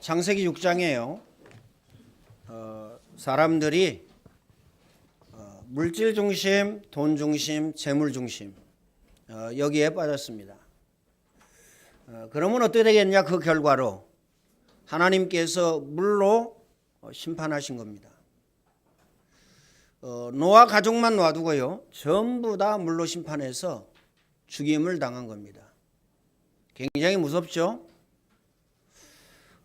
창세기 6장이에요. 어, 사람들이 어, 물질 중심, 돈 중심, 재물 중심 어, 여기에 빠졌습니다. 어, 그러면 어떻게 되겠냐? 그 결과로 하나님께서 물로 어, 심판하신 겁니다. 어, 노아 가족만 놔두고요, 전부 다 물로 심판해서 죽임을 당한 겁니다. 굉장히 무섭죠?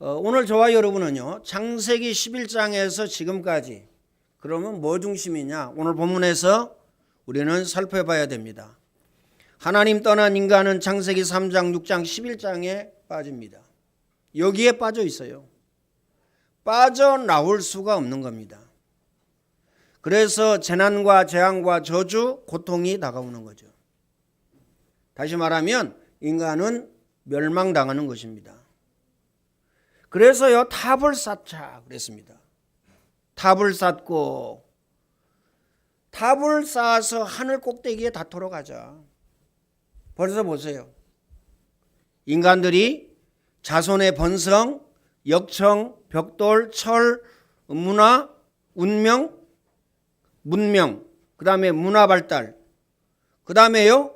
어, 오늘 저와 여러분은요 창세기 11장에서 지금까지 그러면 뭐 중심이냐 오늘 본문에서 우리는 살펴봐야 됩니다. 하나님 떠난 인간은 창세기 3장, 6장, 11장에 빠집니다. 여기에 빠져 있어요. 빠져나올 수가 없는 겁니다. 그래서 재난과 재앙과 저주, 고통이 다가오는 거죠. 다시 말하면 인간은 멸망당하는 것입니다. 그래서요 탑을 쌓자 그랬습니다. 탑을 쌓고 탑을 쌓아서 하늘 꼭대기에 닿도록 하자. 벌써 보세요. 인간들이 자손의 번성, 역청, 벽돌, 철, 문화, 운명, 문명, 그 다음에 문화 발달, 그 다음에요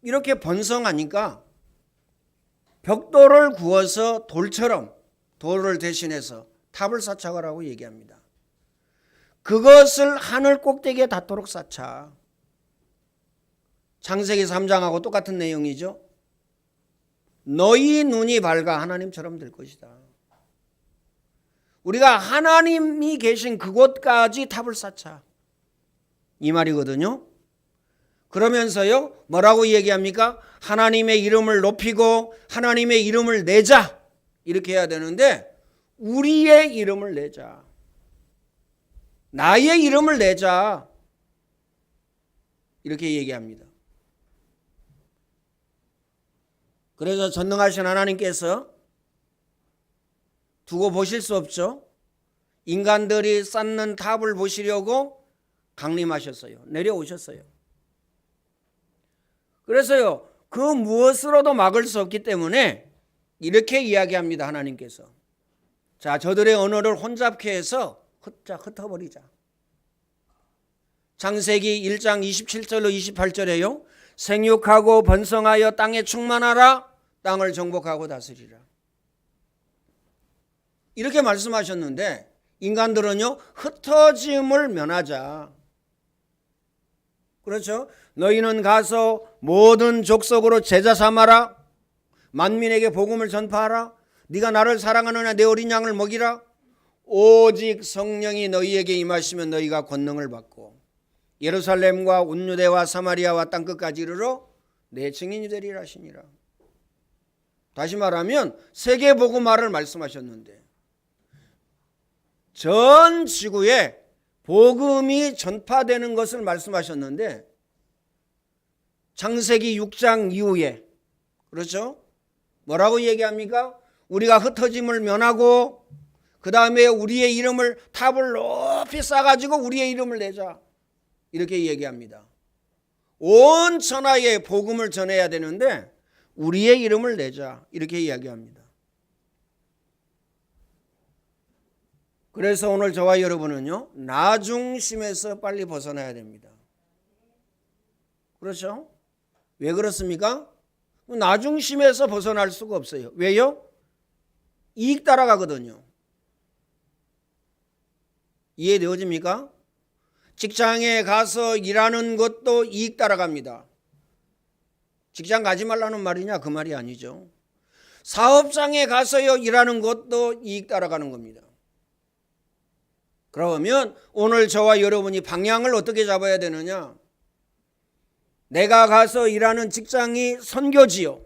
이렇게 번성하니까 벽돌을 구워서 돌처럼 돌을 대신해서 탑을 쌓자라고 얘기합니다. 그것을 하늘 꼭대기에 닿도록 쌓자. 창세기 3장하고 똑같은 내용이죠. 너희 눈이 밝아 하나님처럼 될 것이다. 우리가 하나님이 계신 그곳까지 탑을 쌓자. 이 말이거든요. 그러면서요, 뭐라고 얘기합니까? 하나님의 이름을 높이고 하나님의 이름을 내자. 이렇게 해야 되는데, 우리의 이름을 내자. 나의 이름을 내자. 이렇게 얘기합니다. 그래서 전능하신 하나님께서 두고 보실 수 없죠. 인간들이 쌓는 탑을 보시려고 강림하셨어요. 내려오셨어요. 그래서요, 그 무엇으로도 막을 수 없기 때문에 이렇게 이야기합니다. 하나님께서. 자, 저들의 언어를 혼잡케 해서 흩자, 흩어버리자. 창세기 1장 27절로 28절에요. 생육하고 번성하여 땅에 충만하라. 땅을 정복하고 다스리라. 이렇게 말씀하셨는데 인간들은요 흩어짐을 면하자. 그렇죠? 너희는 가서 모든 족속으로 제자 삼아라. 만민에게 복음을 전파하라. 네가 나를 사랑하느냐 내 어린 양을 먹이라. 오직 성령이 너희에게 임하시면 너희가 권능을 받고 예루살렘과 온유대와 사마리아와 땅 끝까지 이르러 내 증인이 되리라 하시니라. 다시 말하면 세계 복음화를 말씀하셨는데 전 지구에 복음이 전파되는 것을 말씀하셨는데 창세기 6장 이후에 그렇죠? 뭐라고 얘기합니까? 우리가 흩어짐을 면하고 그 다음에 우리의 이름을 탑을 높이 쌓아가지고 우리의 이름을 내자 이렇게 얘기합니다. 온 천하에 복음을 전해야 되는데 우리의 이름을 내자 이렇게 이야기합니다. 그래서 오늘 저와 여러분은요 나 중심에서 빨리 벗어나야 됩니다. 그렇죠? 왜 그렇습니까? 나 중심에서 벗어날 수가 없어요. 왜요? 이익 따라가거든요. 이해되어집니까? 직장에 가서 일하는 것도 이익 따라갑니다. 직장 가지 말라는 말이냐? 그 말이 아니죠. 사업장에 가서요 일하는 것도 이익 따라가는 겁니다. 그러면 오늘 저와 여러분이 방향을 어떻게 잡아야 되느냐? 내가 가서 일하는 직장이 선교지요.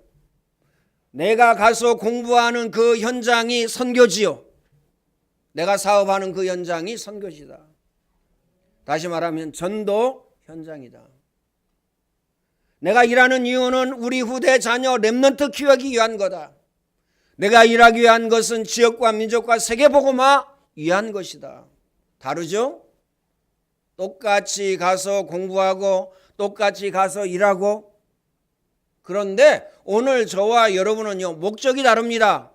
내가 가서 공부하는 그 현장이 선교지요. 내가 사업하는 그 현장이 선교지다. 다시 말하면 전도 현장이다. 내가 일하는 이유는 우리 후대 자녀 랩런트 키우기 위한 거다. 내가 일하기 위한 것은 지역과 민족과 세계 복음화 위한 것이다. 다르죠? 똑같이 가서 공부하고 똑같이 가서 일하고 그런데 오늘 저와 여러분은요 목적이 다릅니다.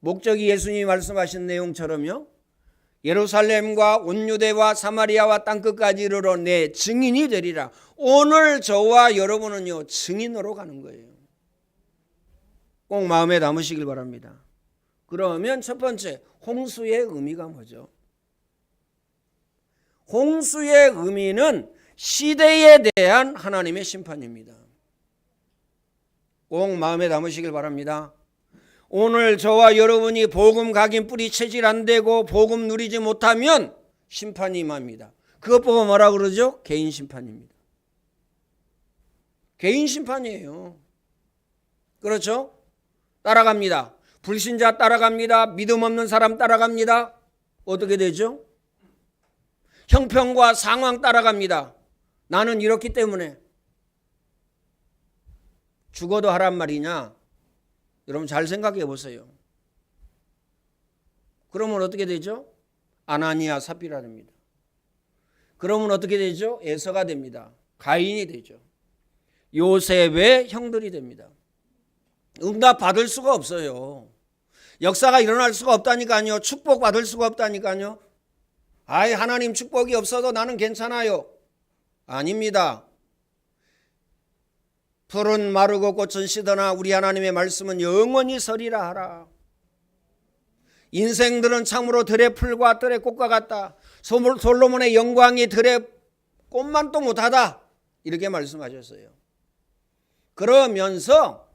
목적이 예수님이 말씀하신 내용처럼요. 예루살렘과 온 유대와 사마리아와 땅끝까지 이르러 내 증인이 되리라. 오늘 저와 여러분은요 증인으로 가는 거예요. 꼭 마음에 담으시길 바랍니다. 그러면 첫 번째 홍수의 의미가 뭐죠? 홍수의 의미는 시대에 대한 하나님의 심판입니다. 꼭 마음에 담으시길 바랍니다. 오늘 저와 여러분이 복음 각인 뿌리 체질 안 되고 복음 누리지 못하면 심판이 임합니다. 그것 보고 뭐라 그러죠? 개인 심판입니다. 개인 심판이에요. 그렇죠? 따라갑니다. 불신자 따라갑니다. 믿음 없는 사람 따라갑니다. 어떻게 되죠? 형평과 상황 따라갑니다. 나는 이렇기 때문에 죽어도 하란 말이냐? 여러분 잘 생각해 보세요. 그러면 어떻게 되죠? 아나니아 사피라 됩니다. 그러면 어떻게 되죠? 에서가 됩니다. 가인이 되죠. 요셉의 형들이 됩니다. 응답 받을 수가 없어요. 역사가 일어날 수가 없다니까요. 축복 받을 수가 없다니까요. 아이 하나님 축복이 없어도 나는 괜찮아요. 아닙니다. 푸른 마르고 꽃은 시더나 우리 하나님의 말씀은 영원히 서리라 하라. 인생들은 참으로 들의 풀과 들의 꽃과 같다. 솔로몬의 영광이 들의 꽃만도 못하다. 이렇게 말씀하셨어요. 그러면서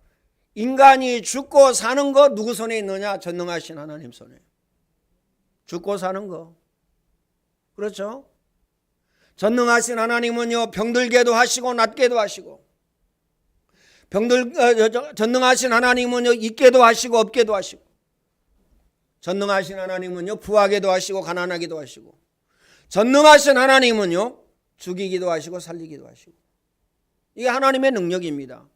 인간이 죽고 사는 거 누구 손에 있느냐? 전능하신 하나님 손에. 죽고 사는 거. 그렇죠? 전능하신 하나님은요, 병들게도 하시고, 낫게도 하시고, 병들, 어, 전능하신 하나님은요, 있게도 하시고, 없게도 하시고, 전능하신 하나님은요, 부하게도 하시고, 가난하게도 하시고, 전능하신 하나님은요, 죽이기도 하시고, 살리기도 하시고. 이게 하나님의 능력입니다.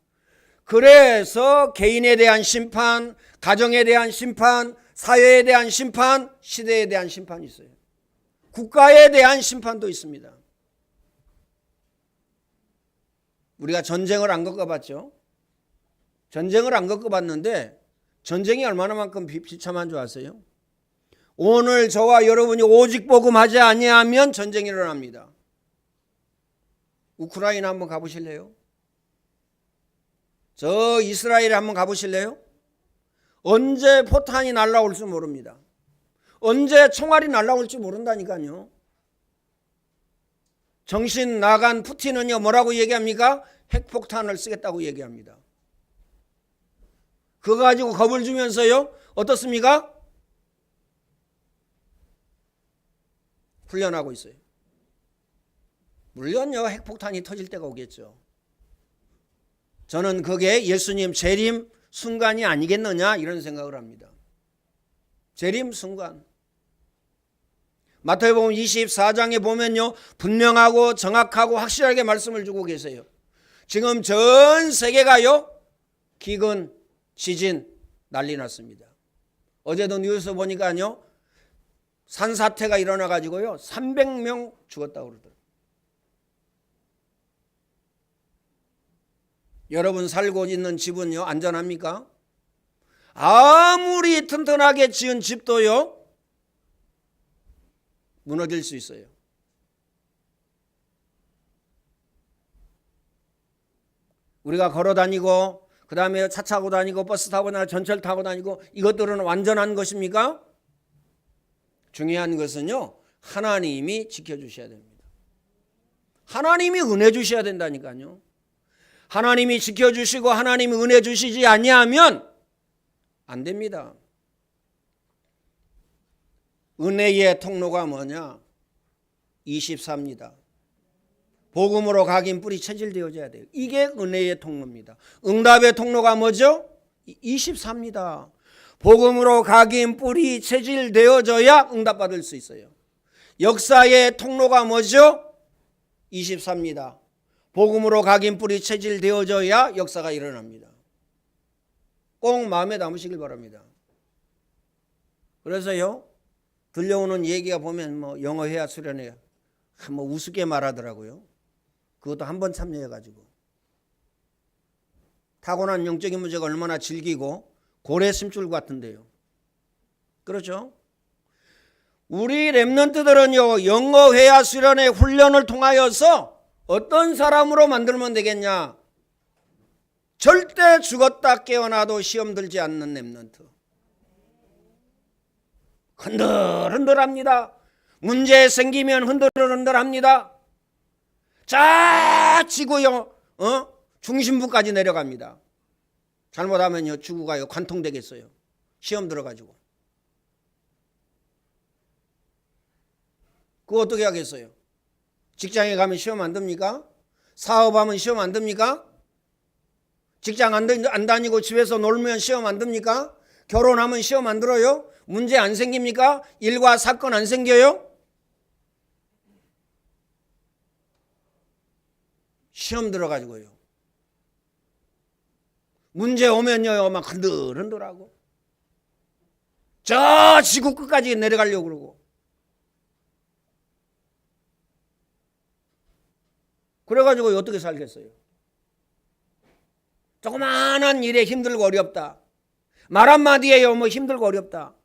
그래서 개인에 대한 심판, 가정에 대한 심판, 사회에 대한 심판, 시대에 대한 심판이 있어요. 국가에 대한 심판도 있습니다. 우리가 전쟁을 안 겪어봤죠. 전쟁을 안 겪어봤는데 전쟁이 얼마나 만큼 비참한 줄 아세요? 오늘 저와 여러분이 오직 복음하지 아니하면 전쟁이 일어납니다. 우크라이나 한번 가보실래요? 저 이스라엘 한번 가보실래요? 언제 포탄이 날라올지 모릅니다. 언제 총알이 날라올지 모른다니까요. 정신 나간 푸틴은요 뭐라고 얘기합니까? 핵폭탄을 쓰겠다고 얘기합니다. 그거 가지고 겁을 주면서요 어떻습니까? 훈련하고 있어요. 물론요 핵폭탄이 터질 때가 오겠죠. 저는 그게 예수님 재림 순간이 아니겠느냐 이런 생각을 합니다. 재림 순간. 마태복음 24장에 보면요. 분명하고 정확하고 확실하게 말씀을 주고 계세요. 지금 전 세계가요. 기근, 지진 난리 났습니다. 어제도 뉴스 보니까요. 산사태가 일어나 가지고요. 300명 죽었다고 그러더라고요. 여러분 살고 있는 집은요. 안전합니까? 아무리 튼튼하게 지은 집도요. 무너질 수 있어요. 우리가 걸어 다니고 그 다음에 차 타고 다니고 버스 타고 다니고 전철 타고 다니고 이것들은 완전한 것입니까? 중요한 것은요. 하나님이 지켜주셔야 됩니다. 하나님이 은혜 주셔야 된다니까요. 하나님이 지켜주시고 하나님이 은혜 주시지 아니하면 안 됩니다. 은혜의 통로가 뭐냐? 24입니다. 복음으로 각인 뿌리 체질되어져야 돼요. 이게 은혜의 통로입니다. 응답의 통로가 뭐죠? 24입니다. 복음으로 각인 뿌리 체질되어져야 응답받을 수 있어요. 역사의 통로가 뭐죠? 24입니다. 복음으로 각인 뿌리 체질되어져야 역사가 일어납니다. 꼭 마음에 담으시길 바랍니다. 그래서요, 들려오는 얘기가 보면 뭐 영어 해야 수련해야 뭐 우습게 말하더라고요. 그것도 한 번 참여해 가지고 타고난 영적인 문제가 얼마나 질기고 고래 심줄 같은데요. 그렇죠? 우리 랩런트들은요 영어 회화 수련의 훈련을 통하여서 어떤 사람으로 만들면 되겠냐? 절대 죽었다 깨어나도 시험 들지 않는 랩런트. 흔들흔들합니다. 문제 생기면 흔들흔들합니다. 자 치고요, 어 중심부까지 내려갑니다. 잘못하면요 죽어가요 관통되겠어요. 시험 들어가지고. 그거 어떻게 하겠어요? 직장에 가면 시험 안 듭니까? 사업하면 시험 안 듭니까? 직장 안, 다- 안 다니고 집에서 놀면 시험 안 듭니까? 결혼하면 시험 안 들어요? 문제 안 생깁니까? 일과 사건 안 생겨요? 시험 들어가지고요. 문제 오면요, 막 흔들흔들하고. 저 지구 끝까지 내려가려고 그러고. 그래가지고 어떻게 살겠어요? 조그마한 일에 힘들고 어렵다. 말 한마디에요, 뭐 힘들고 어렵다.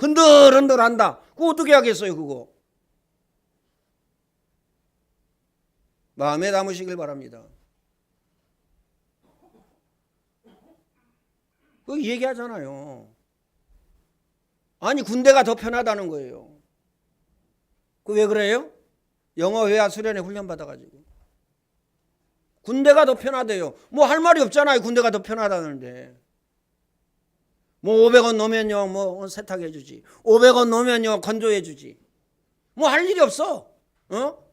흔들흔들 한다. 그거 어떻게 하겠어요, 그거? 마음에 담으시길 바랍니다. 그 얘기하잖아요. 아니, 군대가 더 편하다는 거예요. 그 왜 그래요? 영어 회화 수련에 훈련 받아가지고. 군대가 더 편하대요. 뭐 할 말이 없잖아요. 군대가 더 편하다는데. 뭐 500원 넣으면요. 뭐 세탁해 주지. 500원 넣으면요. 건조해 주지. 뭐 할 일이 없어. 어?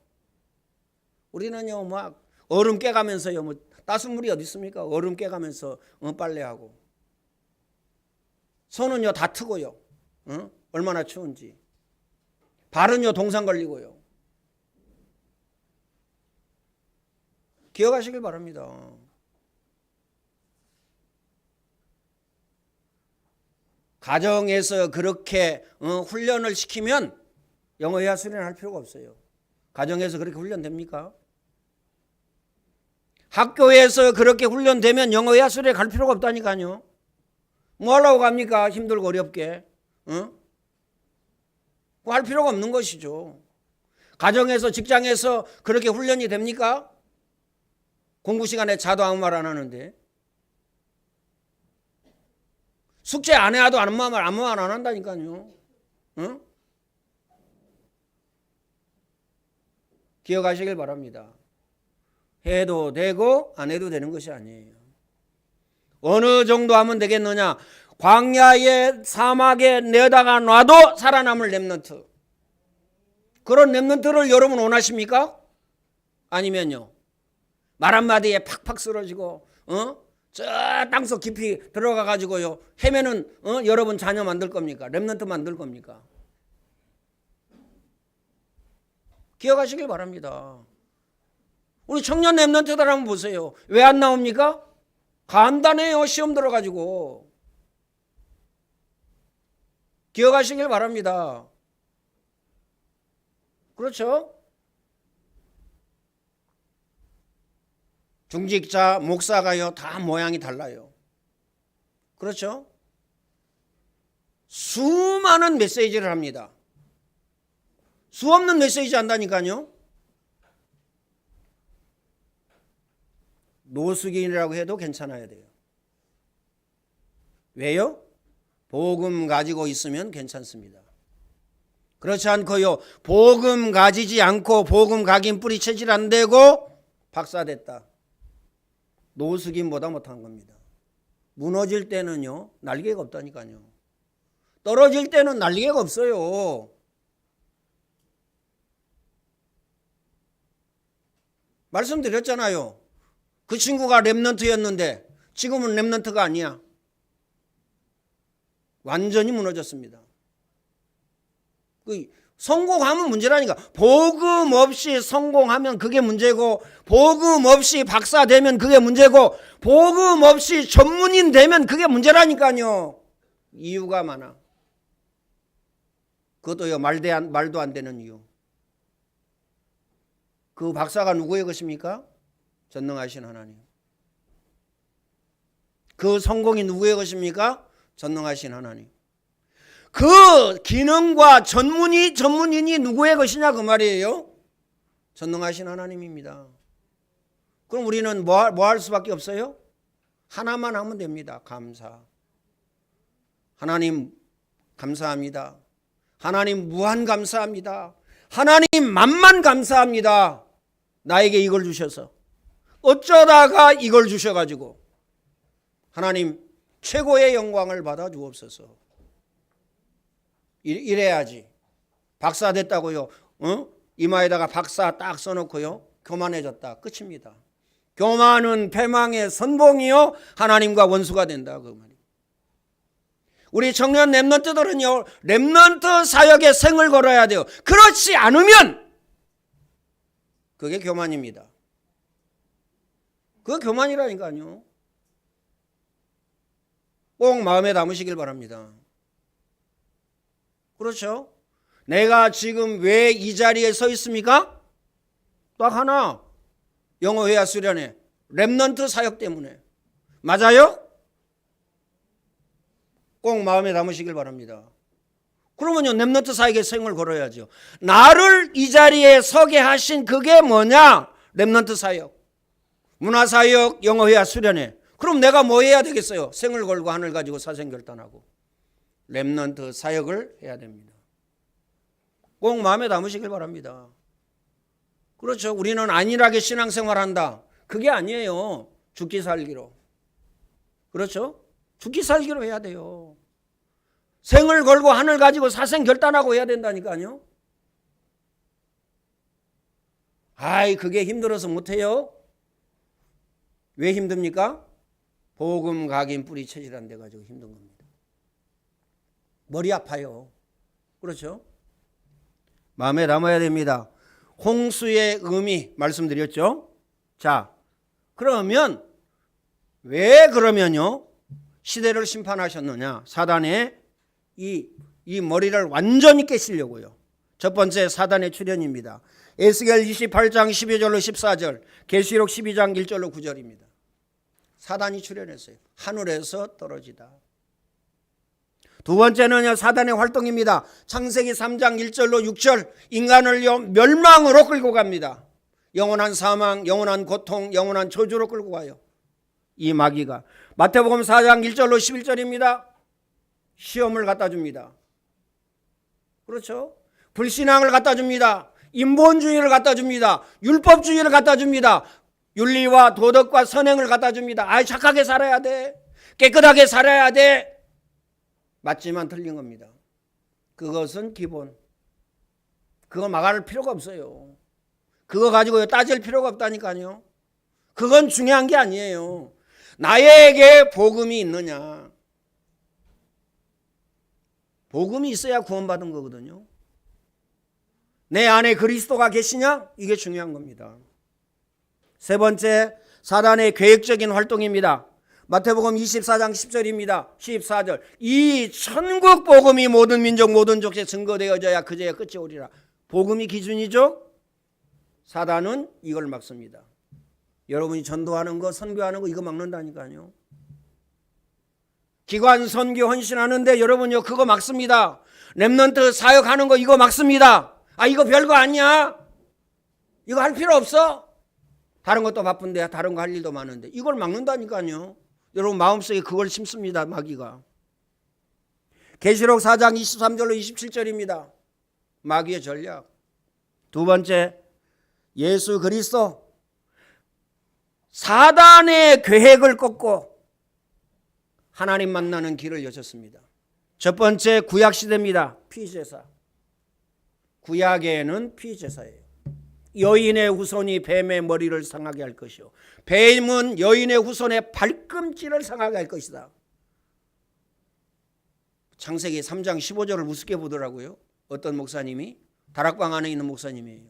우리는요. 막 얼음 깨가면서요. 뭐 따순 물이 어디 있습니까? 얼음 깨가면서 어, 빨래하고. 손은요 다 트고요. 어? 얼마나 추운지. 발은요 동상 걸리고요. 기억하시길 바랍니다. 가정에서 그렇게 어, 훈련을 시키면 영어 회화 수련할 필요가 없어요. 가정에서 그렇게 훈련됩니까? 학교에서 그렇게 훈련되면 영어 회화 수련에 갈 필요가 없다니까요. 뭐 하려고 갑니까? 힘들고 어렵게. 어? 뭐할 필요가 없는 것이죠. 가정에서 직장에서 그렇게 훈련이 됩니까? 공부 시간에 자도 아무 말 안 하는데. 숙제 안 해도 아무 말 아무 말 안 한다니까요. 어? 기억하시길 바랍니다. 해도 되고 안 해도 되는 것이 아니에요. 어느 정도 하면 되겠느냐? 광야의 사막에 내다가 놔도 살아남을 렘넌트. 그런 렘넌트를 여러분 원하십니까? 아니면요. 말 한마디에 팍팍 쓰러지고 어? 저 땅속 깊이 들어가 가지고요. 헤매는 어? 여러분 자녀 만들 겁니까? 렘넌트 만들 겁니까? 기억하시길 바랍니다. 우리 청년 렘넌트들 한번 보세요. 왜 안 나옵니까? 간단해요. 시험 들어가지고. 기억하시길 바랍니다. 그렇죠? 중직자, 목사가요, 다 모양이 달라요. 그렇죠? 수많은 메시지를 합니다. 수 없는 메시지 한다니까요. 노숙인이라고 해도 괜찮아야 돼요. 왜요? 복음 가지고 있으면 괜찮습니다. 그렇지 않고요. 복음 가지지 않고 복음 각인 뿌리 체질 안 되고 박사 됐다. 노숙인보다 못한 겁니다. 무너질 때는요. 날개가 없다니까요. 떨어질 때는 날개가 없어요. 말씀드렸잖아요. 그 친구가 랩넌트였는데 지금은 랩넌트가 아니야. 완전히 무너졌습니다. 그 성공하면 문제라니까. 복음 없이 성공하면 그게 문제고, 복음 없이 박사 되면 그게 문제고, 복음 없이 전문인 되면 그게 문제라니까요. 이유가 많아. 그것도요 안, 말도 안 되는 이유. 그 박사가 누구의 것입니까? 전능하신 하나님. 그 성공이 누구의 것입니까? 전능하신 하나님. 그 기능과 전문이 전문인이 누구의 것이냐 그 말이에요. 전능하신 하나님입니다. 그럼 우리는 뭐할뭐할 수밖에 없어요? 하나만 하면 됩니다. 감사. 하나님 감사합니다. 하나님 무한 감사합니다. 하나님 만만 감사합니다. 나에게 이걸 주셔서 어쩌다가 이걸 주셔가지고 하나님 최고의 영광을 받아 주옵소서. 이- 이래야지. 박사 됐다고요. 어? 이마에다가 박사 딱 써놓고요. 교만해졌다. 끝입니다. 교만은 패망의 선봉이요. 하나님과 원수가 된다. 그 말이. 우리 청년 랩런트들은요. 랩런트 사역에 생을 걸어야 돼요. 그렇지 않으면 그게 교만입니다. 그거 교만이라니까요. 꼭 마음에 담으시길 바랍니다. 그렇죠? 내가 지금 왜 이 자리에 서 있습니까? 딱 하나. 영어 회화 수련회. 랩넌트 사역 때문에. 맞아요? 꼭 마음에 담으시길 바랍니다. 그러면요, 랩넌트 사역에 생을 걸어야죠. 나를 이 자리에 서게 하신 그게 뭐냐? 랩넌트 사역. 문화사역, 영어회화 수련회. 그럼 내가 뭐 해야 되겠어요? 생을 걸고 하늘 가지고 사생결단하고. 랩넌트 사역을 해야 됩니다. 꼭 마음에 담으시길 바랍니다. 그렇죠. 우리는 안일하게 신앙생활한다. 그게 아니에요. 죽기 살기로. 그렇죠? 죽기 살기로 해야 돼요. 생을 걸고 하늘 가지고 사생 결단하고 해야 된다니까요. 아이, 그게 힘들어서 못해요. 왜 힘듭니까? 복음 각인 뿌리 체질한 데 가지고 힘든 겁니다. 머리 아파요. 그렇죠? 마음에 담아야 됩니다. 홍수의 의미 말씀드렸죠? 자, 그러면 왜 그러면요? 시대를 심판하셨느냐? 사단의 이, 이 머리를 완전히 깨시려고요. 첫 번째 사단의 출현입니다. 에스겔 28장 12절로 14절, 계시록 12장 1절로 9절입니다. 사단이 출현했어요. 하늘에서 떨어지다. 두 번째는요, 사단의 활동입니다. 창세기 3장 1절로 6절, 인간을요, 멸망으로 끌고 갑니다. 영원한 사망, 영원한 고통, 영원한 저주로 끌고 가요. 이 마귀가. 마태복음 4장 1절로 11절입니다. 시험을 갖다 줍니다. 그렇죠? 불신앙을 갖다 줍니다. 인본주의를 갖다 줍니다. 율법주의를 갖다 줍니다. 윤리와 도덕과 선행을 갖다 줍니다. 아, 착하게 살아야 돼. 깨끗하게 살아야 돼. 맞지만 틀린 겁니다. 그것은 기본. 그거 막을 필요가 없어요. 그거 가지고 따질 필요가 없다니까요. 그건 중요한 게 아니에요. 나에게 복음이 있느냐. 복음이 있어야 구원받은 거거든요. 내 안에 그리스도가 계시냐? 이게 중요한 겁니다. 세 번째, 사단의 계획적인 활동입니다. 마태복음 24장 10절입니다. 14절. 이 천국 복음이 모든 민족 모든 족에 증거되어져야 그제야 끝이 오리라. 복음이 기준이죠? 사단은 이걸 막습니다. 여러분이 전도하는 거, 선교하는 거 이거 막는다니까요. 기관 선교 헌신하는데 여러분요 그거 막습니다. 렘넌트 사역하는 거 이거 막습니다. 아 이거 별거 아니야. 이거 할 필요 없어. 다른 것도 바쁜데 다른 거 할 일도 많은데 이걸 막는다니까요. 여러분 마음속에 그걸 심습니다. 마귀가. 계시록 4장 23절로 27절입니다. 마귀의 전략. 두 번째 예수 그리스도 사단의 계획을 꺾고 하나님 만나는 길을 여셨습니다. 첫 번째 구약 시대입니다. 피제사. 구약에는 피제사예요. 여인의 후손이 뱀의 머리를 상하게 할 것이요. 뱀은 여인의 후손의 발꿈치를 상하게 할 것이다. 창세기 3장 15절을 우습게 보더라고요. 어떤 목사님이 다락방 안에 있는 목사님이에요.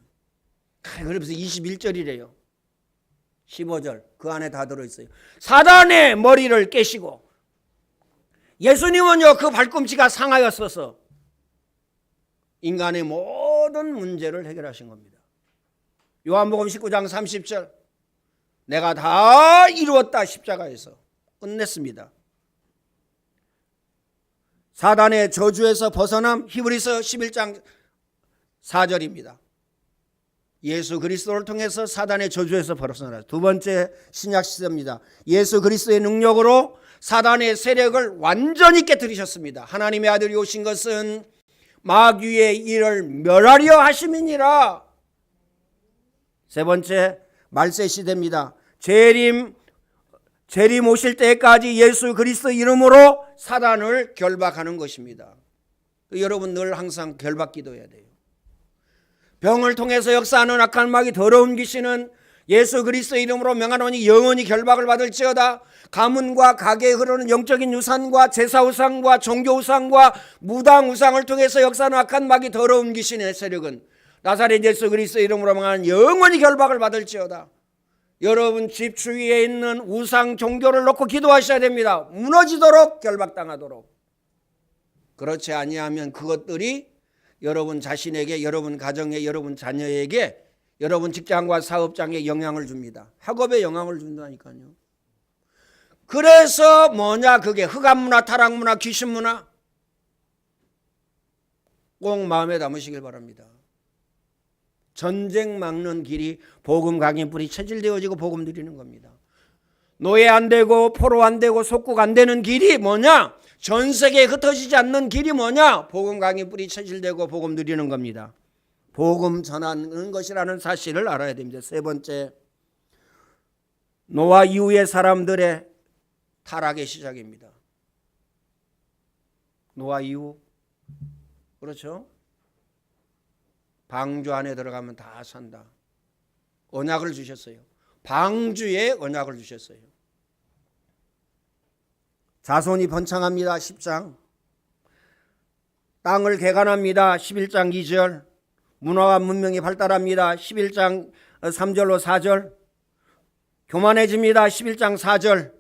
아, 그래서 21절이래요. 15절 그 안에 다 들어있어요. 사단의 머리를 깨시고 예수님은요 그 발꿈치가 상하였어서 인간의 모든 문제를 해결하신 겁니다. 요한복음 19장 30절 내가 다 이루었다 십자가에서 끝냈습니다. 사단의 저주에서 벗어남 히브리서 11장 4절입니다. 예수 그리스도를 통해서 사단의 저주에서 벗어나 두 번째 신약 시대입니다. 예수 그리스도의 능력으로 사단의 세력을 완전히 깨뜨리셨습니다. 하나님의 아들이 오신 것은 마귀의 일을 멸하려 하심이니라. 세 번째 말세 시대입니다. 재림 재림 오실 때까지 예수 그리스도 이름으로 사단을 결박하는 것입니다. 여러분 늘 항상 결박 기도해야 돼요. 병을 통해서 역사하는 악한 마귀 더러운 귀신은 예수 그리스도 이름으로 명하노니 영원히 결박을 받을지어다. 가문과 가게에 흐르는 영적인 유산과 제사 우상과 종교 우상과 무당 우상을 통해서 역사하는 악한 마귀 더러운 귀신의 세력은 나사렛 예수 그리스도 이름으로 명하는 영원히 결박을 받을지어다. 여러분 집 주위에 있는 우상 종교를 놓고 기도하셔야 됩니다. 무너지도록 결박당하도록. 그렇지 아니하면 그것들이 여러분 자신에게, 여러분 가정에, 여러분 자녀에게, 여러분 직장과 사업장에 영향을 줍니다. 학업에 영향을 준다니까요. 그래서 뭐냐 그게 흑암 문화, 타락 문화, 귀신 문화 꼭 마음에 담으시길 바랍니다. 전쟁 막는 길이 복음 강의 뿌리 체질되어지고 복음 드리는 겁니다. 노예 안 되고 포로 안 되고 속국 안 되는 길이 뭐냐? 전 세계에 흩어지지 않는 길이 뭐냐? 복음 강의 뿌리 체질되고 복음 드리는 겁니다. 복음 전하는 것이라는 사실을 알아야 됩니다. 세 번째, 노아 이후의 사람들의 타락의 시작입니다. 노아 이후 그렇죠? 방주 안에 들어가면 다 산다. 언약을 주셨어요. 방주에 언약을 주셨어요. 자손이 번창합니다. 10장. 땅을 개간합니다. 11장 2절. 문화와 문명이 발달합니다. 11장 3절로 4절. 교만해집니다. 11장 4절.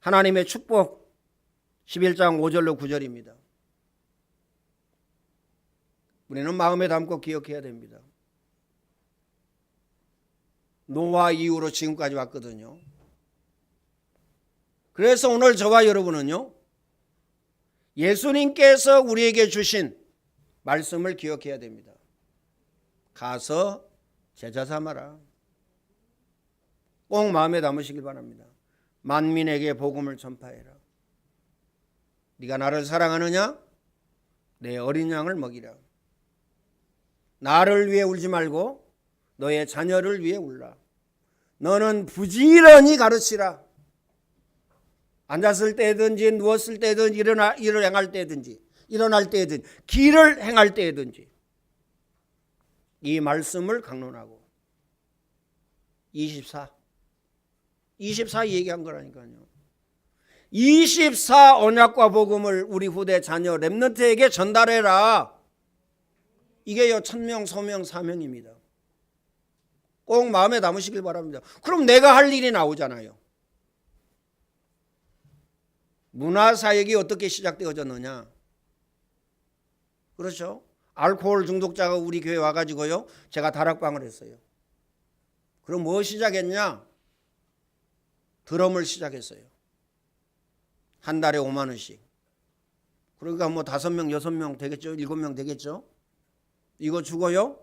하나님의 축복. 11장 5절로 9절입니다. 우리는 마음에 담고 기억해야 됩니다. 노아 이후로 지금까지 왔거든요. 그래서 오늘 저와 여러분은요, 예수님께서 우리에게 주신 말씀을 기억해야 됩니다. 가서 제자 삼아라. 꼭 마음에 담으시길 바랍니다. 만민에게 복음을 전파해라. 네가 나를 사랑하느냐? 내 어린 양을 먹이라. 나를 위해 울지 말고 너의 자녀를 위해 울라. 너는 부지런히 가르치라. 앉았을 때든지 누웠을 때든지 일어나 일을 행할 때든지 일어날 때든지 길을 행할 때든지 이 말씀을 강론하고 24 24 얘기한 거라니까요. 24 언약과 복음을 우리 후대 자녀 렘넌트에게 전달해라. 이게요 천명 소명 사명입니다. 꼭 마음에 담으시길 바랍니다. 그럼 내가 할 일이 나오잖아요. 문화 사역이 어떻게 시작되어졌느냐? 그렇죠? 알코올 중독자가 우리 교회 와가지고요, 제가 다락방을 했어요. 그럼 뭐 시작했냐? 드럼을 시작했어요. 한 달에 5만 원씩. 그러니까 뭐 다섯 명, 여섯 명 되겠죠? 일곱 명 되겠죠? 이거 주고요.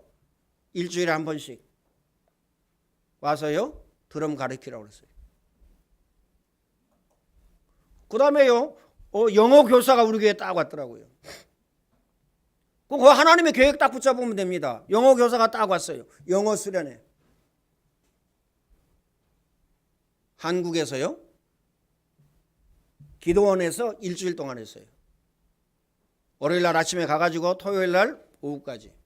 일주일에 한 번씩 와서요. 드럼 가르치라고 그랬어요. 그 다음에요. 어, 영어 교사가 우리 교회에 딱 왔더라고요. 그 하나님의 계획 딱 붙잡으면 됩니다. 영어 교사가 딱 왔어요. 영어 수련회. 한국에서요. 기도원에서 일주일 동안 했어요. 월요일 날 아침에 가가지고 토요일 날 오후까지.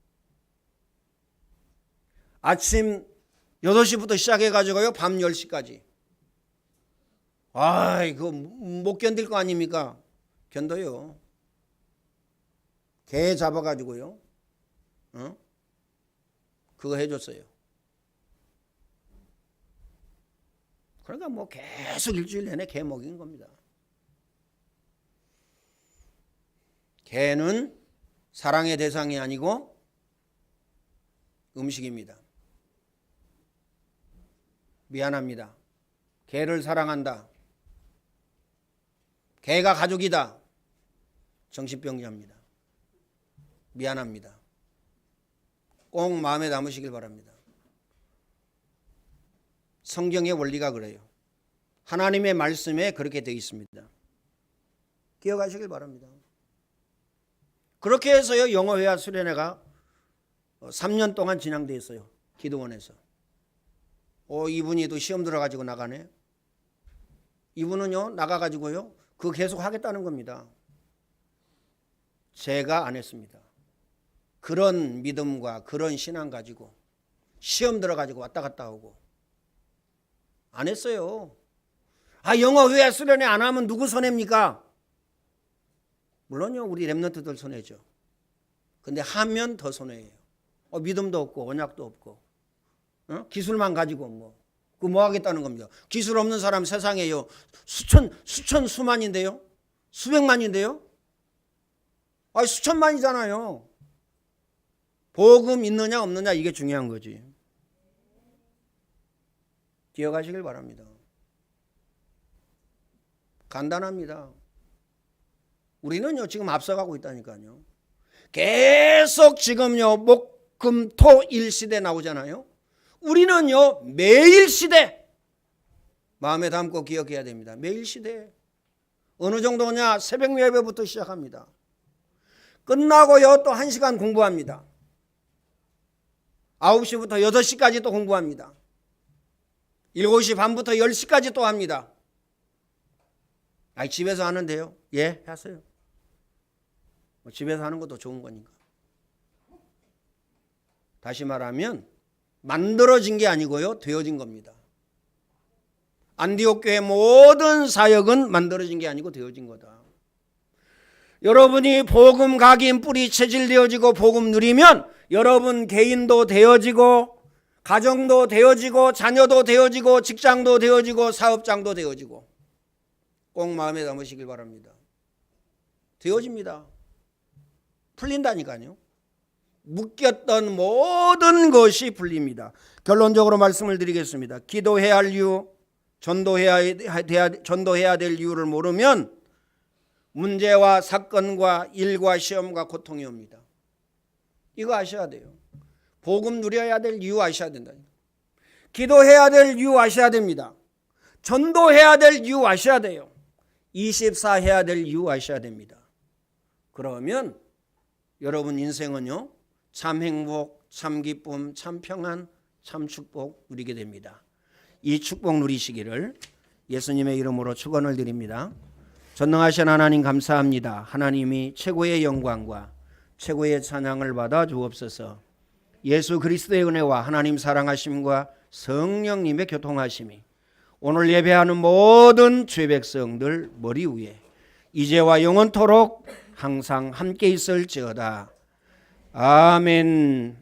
아침 8시부터 시작해가지고요, 밤 10시까지. 아이, 그거 못 견딜 거 아닙니까? 견뎌요. 개 잡아가지고요, 어? 그거 해줬어요. 그러니까 뭐 계속 일주일 내내 개 먹인 겁니다. 개는 사랑의 대상이 아니고 음식입니다. 미안합니다. 개를 사랑한다. 개가 가족이다. 정신병자입니다. 미안합니다. 꼭 마음에 담으시길 바랍니다. 성경의 원리가 그래요. 하나님의 말씀에 그렇게 되어 있습니다. 기억하시길 바랍니다. 그렇게 해서요 영어회화 수련회가 3년 동안 진행돼 있어요. 기도원에서. 오 이분이 또 시험 들어가지고 나가네. 이분은요 나가가지고요 그거 계속 하겠다는 겁니다. 제가 안 했습니다. 그런 믿음과 그런 신앙 가지고 시험 들어가지고 왔다 갔다 오고 안 했어요. 아 영어 회화 수련회 안 하면 누구 손해입니까? 물론요 우리 랩런트들 손해죠. 근데 하면 더 손해예요. 어, 믿음도 없고 언약도 없고 어? 기술만 가지고 뭐 그 뭐 하겠다는 겁니다. 기술 없는 사람 세상에요 수천 수천 수만인데요 수백만인데요. 아 수천만이잖아요. 복음 있느냐 없느냐 이게 중요한 거지. 기억하시길 바랍니다. 간단합니다. 우리는요 지금 앞서가고 있다니까요. 계속 지금요 목 금 토 일 시대 나오잖아요. 우리는요 매일 시대 마음에 담고 기억해야 됩니다. 매일 시대 어느 정도냐 새벽 예배부터 시작합니다. 끝나고요 또 1시간 공부합니다. 9시부터 8시까지 또 공부합니다. 7시 반부터 10시까지 또 합니다. 아, 집에서 하는데요. 예, 하세요. 뭐 집에서 하는 것도 좋은 거니까. 다시 말하면 만들어진 게 아니고요. 되어진 겁니다. 안디옥 교회 모든 사역은 만들어진 게 아니고 되어진 거다. 여러분이 복음 각인 뿌리 체질되어지고 복음 누리면 여러분 개인도 되어지고 가정도 되어지고 자녀도 되어지고 직장도 되어지고 사업장도 되어지고 꼭 마음에 담으시길 바랍니다. 되어집니다. 풀린다니까요. 묶였던 모든 것이 풀립니다. 결론적으로 말씀을 드리겠습니다. 기도해야 할 이유, 전도해야, 해야- 전도해야 될 이유를 모르면 문제와 사건과 일과 시험과 고통이 옵니다. 이거 아셔야 돼요. 복음 누려야 될 이유 아셔야 된다. 기도해야 될 이유 아셔야 됩니다. 전도해야 될 이유 아셔야 돼요. 24 해야 될 이유 아셔야 됩니다. 그러면 여러분 인생은요. 참 행복, 참 기쁨, 참 평안, 참 축복 누리게 됩니다. 이 축복 누리시기를 예수님의 이름으로 축원을 드립니다. 전능하신 하나님 감사합니다. 하나님이 최고의 영광과 최고의 찬양을 받아 주옵소서. 예수 그리스도의 은혜와 하나님 사랑하심과 성령님의 교통하심이 오늘 예배하는 모든 죄 백성들 머리 위에 이제와 영원토록 항상 함께 있을지어다. 아멘.